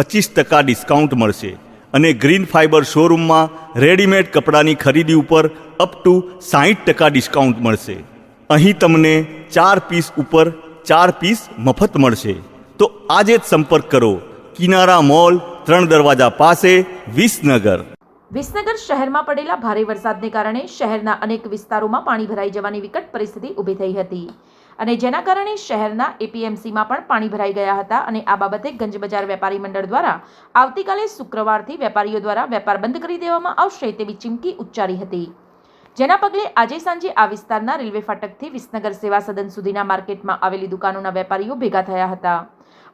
પચીસ ટકા ડિસ્કાઉન્ટ મળશે અને ગ્રીન ફાઇબર શોરૂમમાં રેડીમેડ કપડાની ખરીદી ઉપર અપ ટુ સાહીઠ ટકા ડિસ્કાઉન્ટ મળશે. અહીં તમને ચાર પીસ ઉપર ચાર પીસ મફત મળશે. તો આજે જ સંપર્ક કરો. કિનારા મોલ, ત્રણ દરવાજા પાસે, વિસનગર. વિસનગર શહેરમાં પડેલા ભારે વરસાદને કારણે શહેરના અનેક વિસ્તારોમાં પાણી ભરાઈ જવાની વિકટ પરિસ્થિતિ ઊભી થઈ હતી. અને જેના કારણે શહેરના એપીએમસીમાં પણ પાણી ભરાઈ ગયા હતા અને આ બાબતે ગંજ બજાર વેપારી મંડળ દ્વારા આવતીકાલે શુક્રવારથી વેપારીઓ દ્વારા વેપાર બંધ કરી દેવામાં આવશે તેવી ચીમકી ઉચ્ચારી હતી. જેના પગલે આજે સાંજે આ વિસ્તારના રેલવે ફાટકથી વિસનગર સેવા સદન સુધીના માર્કેટમાં આવેલી દુકાનોના વેપારીઓ ભેગા થયા હતા.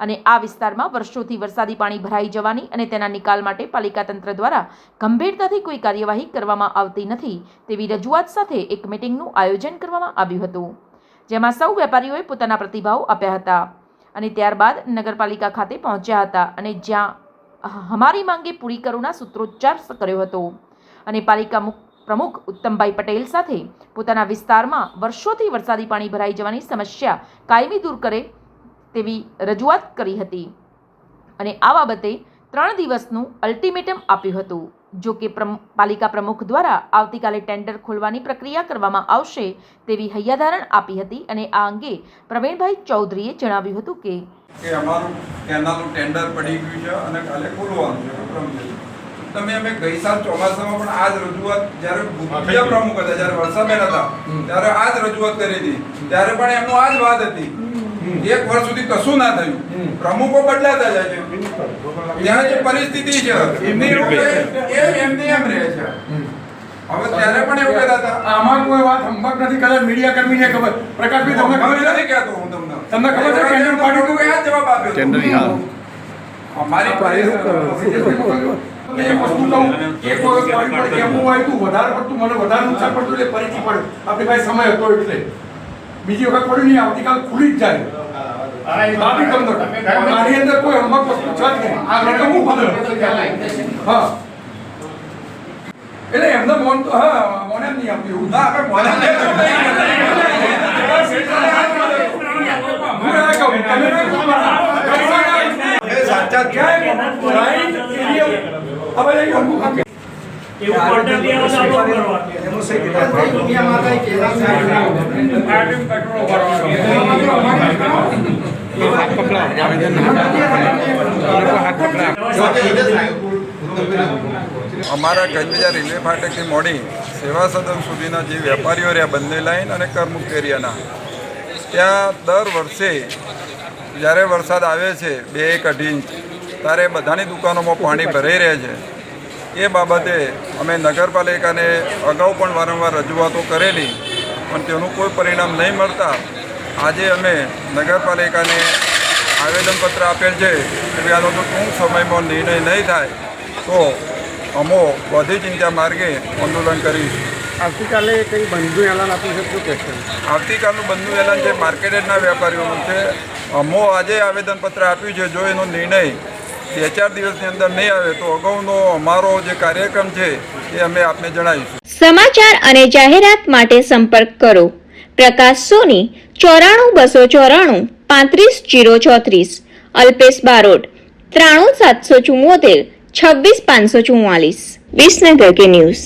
અને આ વિસ્તારમાં વર્ષોથી વરસાદી પાણી ભરાઈ જવાની અને તેના નિકાલ માટે પાલિકા તંત્ર દ્વારા ગંભીરતાથી કોઈ કાર્યવાહી કરવામાં આવતી નથી તેવી રજૂઆત સાથે એક મિટિંગનું આયોજન કરવામાં આવ્યું હતું. જેમાં સૌ વેપારીઓએ પોતાના પ્રતિભાવ આપ્યા હતા અને ત્યારબાદ નગરપાલિકા ખાતે પહોંચ્યા હતા અને જ્યાં હમારી માંગે પૂરી કરોના સૂત્રોચ્ચાર કર્યો હતો. અને પાલિકા મુખ, પ્રમુખ ઉત્તમભાઈ પટેલ સાથે પોતાના વિસ્તારમાં વર્ષોથી વરસાદી પાણી ભરાઈ જવાની સમસ્યા કાયમી દૂર કરે તેવી રજૂઆત કરી હતી. અને આ બાબતે ત્રણ દિવસનું અલ્ટિમેટમ આપ્યું હતું. જો કે પાલિકા પ્રમુખ દ્વારા આવતીકાલે ટેન્ડર ખોલવાની પ્રક્રિયા કરવામાં આવશે તેવી હૈયાધારણ આપી હતી અને આ અંગે પ્રવીણભાઈ ચૌધરીએ જણાવ્યું હતું કે કે અમારું કેનાલનું ટેન્ડર પડી ગયું છે અને કાલે ખોલવાનું છે તમે અમે ગઈ સાલ ચોમાસામાં પણ આ જ રજૂઆત જ્યારે બીજા પ્રમુખ હતા જ્યારે વરસાદ હતા ત્યારે આ જ રજૂઆત કરી હતી. ત્યારે પણ એમનો આ જ વાત હતી. એક વર્ષ સુધી કશું ના થયું. પ્રમુખો બદલાતા જાય છે. ત્યાં જે પરિસ્થિતિ છે એમની એમની એમ રહે છે. હવે ત્યારે પણ એવું કહેતા હતા. આમાં કોઈ વાત સંપર્ક નથી. કદાચ મીડિયા કર્મીને ખબર. પ્રકાશભાઈ તમને ખબર નથી કહેતો હું તમને. તમને ખબર છે? ટેન્ડર પાડી પ્રમુખે આ જવાબ આપ્યો હતો. અમારી એક વસ્તુ કહું. એક વખત કેવું હોય તું વધારે પડતું મને વધારે નુકસાન પડતું એટલે ફરીથી પડે. આપણી પાસે સમય હતો એટલે. બીજી વખત પડ્યું નહીં આવતીકાલ ખુલી જ જાય. બાબી અંદર કોઈ હંબક વસ્તુ છે જ નહીં. આ એટલે હું બદલ હા. એટલે એમને મોન તો હા મોને નહીં આપ્યું ના આપણે એ એવું તો આપણે કરવા. અમારા ગંજબજાર રેલવે ફાટકથી મોડી સેવા સદન સુધીના જે વેપારીઓ રહ્યા બંને લાઈન અને કરમુક્ત એરિયાના ત્યાં દર વર્ષે જ્યારે વરસાદ આવે છે બે એક અઢી ઇંચ ત્યારે બધાની દુકાનોમાં પાણી ભરાઈ રહે છે. એ બાબતે અમે નગરપાલિકાને અગાઉ પણ વારંવાર રજૂઆતો કરેલી પણ તેનું કોઈ પરિણામ નહીં મળતા આજે અમે નગરપાલિકાને આવેદનપત્ર આપેલ છે કે આનો જો ટૂંક સમયમાં નિર્ણય નહીં થાય તો અમો વધી ચિંતા માર્ગે આંદોલન કરીશું. આવતીકાલે કંઈ બંધુ એલાન આપ્યું છે શું કહેશે આવતીકાલનું બંધુ એલાન જે માર્કેટેડના વેપારીઓનું છે અમો આજે આવેદનપત્ર આપ્યું છે જો એનો નિર્ણય બે ચાર દિવસની અંદર નહીં આવે તો અગાઉનો અમારો જે કાર્યક્રમ છે એ અમે આપને જણાવીશું. સમાચાર અને જાહેરાત માટે સંપર્ક કરો. પ્રકાશ સોની, ચોરાણું બસો ચોરાણું, પાંત્રીસ જીરો ચોત્રીસ. અલ્પેશ બારોટ, ત્રાણું સાતસો ચુમ્મોતેર છવ્વીસ પાંચસો ચુમ્માલીસ વિસનગર કે ન્યૂઝ.